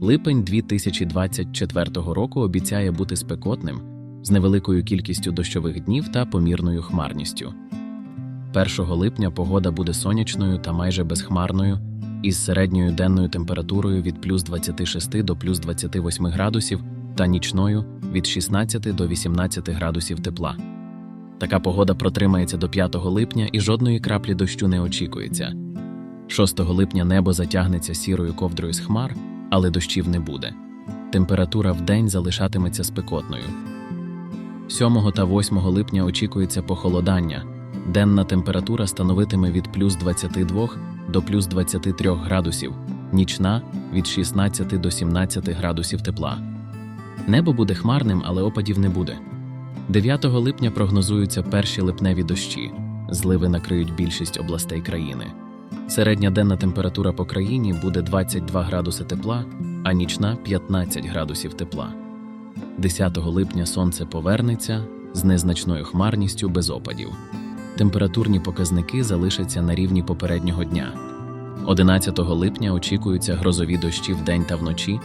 Липень 2024 року обіцяє бути спекотним з невеликою кількістю дощових днів та помірною хмарністю. 1 липня погода буде сонячною та майже безхмарною, із середньою денною температурою від плюс 26 до плюс 28 градусів та нічною від 16 до 18 градусів тепла. Така погода протримається до 5 липня і жодної краплі дощу не очікується. 6 липня небо затягнеться сірою ковдрою з хмар, але дощів не буде. Температура в день залишатиметься спекотною. 7 та 8 липня очікується похолодання. Денна температура становитиме від плюс 22 до плюс 23 градусів, нічна від 16 до 17 градусів тепла. Небо буде хмарним, але опадів не буде. 9 липня прогнозуються перші липневі дощі. Зливи накриють більшість областей країни. Середня денна температура по країні буде 22 градуси тепла, а нічна 15 градусів тепла. 10 липня сонце повернеться з незначною хмарністю без опадів. Температурні показники залишаться на рівні попереднього дня. 11 липня очікуються грозові дощі вдень та вночі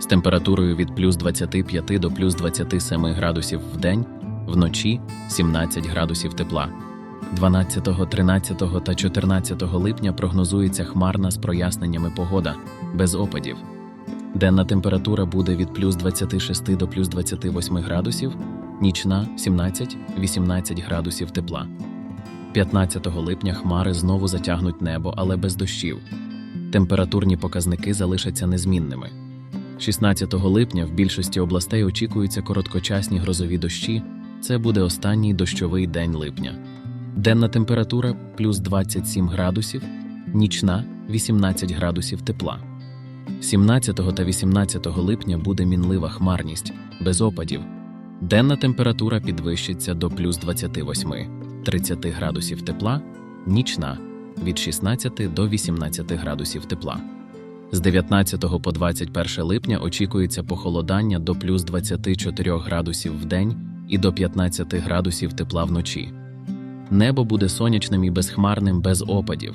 з температурою від плюс 25 до плюс 27 градусів вдень, вночі 17 градусів тепла. 12, 13 та 14 липня прогнозується хмарна з проясненнями погода, без опадів. Денна температура буде від плюс 26 до плюс 28 градусів, нічна 17-18 градусів тепла. 15 липня хмари знову затягнуть небо, але без дощів. Температурні показники залишаться незмінними. 16 липня в більшості областей очікуються короткочасні грозові дощі. Це буде останній дощовий день липня. Денна температура плюс 27 градусів, нічна 18 градусів тепла. 17 та 18 липня буде мінлива хмарність, без опадів. Денна температура підвищиться до плюс 28 30 градусів тепла, нічна від 16 до 18 градусів тепла. З 19 по 21 липня очікується похолодання до плюс 24 градусів в день і до 15 градусів тепла вночі. Небо буде сонячним і безхмарним без опадів.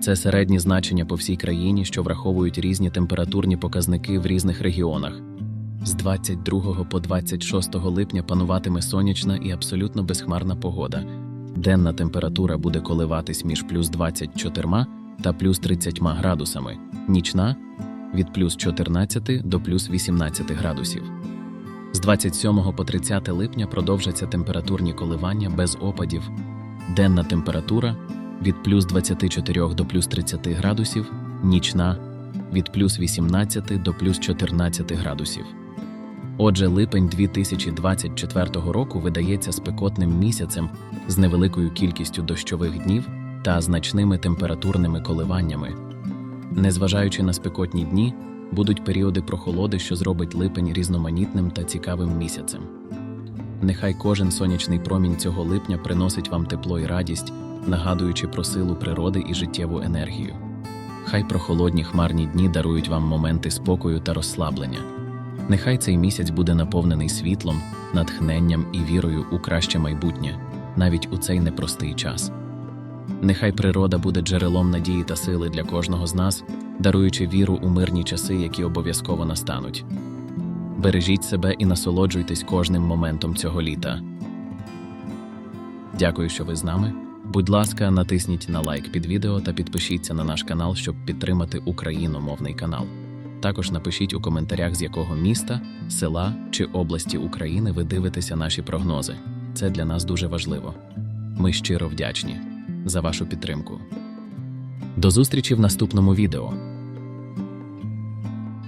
Це середні значення по всій країні, що враховують різні температурні показники в різних регіонах. З 22 по 26 липня пануватиме сонячна і абсолютно безхмарна погода. Денна температура буде коливатись між плюс 24 та плюс 30 градусами, нічна від плюс 14 до плюс 18 градусів. З 27 по 30 липня продовжаться температурні коливання без опадів. Денна температура від плюс 24 до плюс 30 градусів, нічна від плюс 18 до плюс 14 градусів. Отже, липень 2024 року видається спекотним місяцем з невеликою кількістю дощових днів та значними температурними коливаннями. Незважаючи на спекотні дні, будуть періоди прохолоди, що зробить липень різноманітним та цікавим місяцем. Нехай кожен сонячний промінь цього липня приносить вам тепло і радість, нагадуючи про силу природи і життєву енергію. Хай прохолодні хмарні дні дарують вам моменти спокою та розслаблення. Нехай цей місяць буде наповнений світлом, натхненням і вірою у краще майбутнє, навіть у цей непростий час. Нехай природа буде джерелом надії та сили для кожного з нас, даруючи віру у мирні часи, які обов'язково настануть. Бережіть себе і насолоджуйтесь кожним моментом цього літа. Дякую, що ви з нами. Будь ласка, натисніть на лайк під відео та підпишіться на наш канал, щоб підтримати україномовний канал. Також напишіть у коментарях, з якого міста, села чи області України ви дивитеся наші прогнози. Це для нас дуже важливо. Ми щиро вдячні за вашу підтримку. До зустрічі в наступному відео.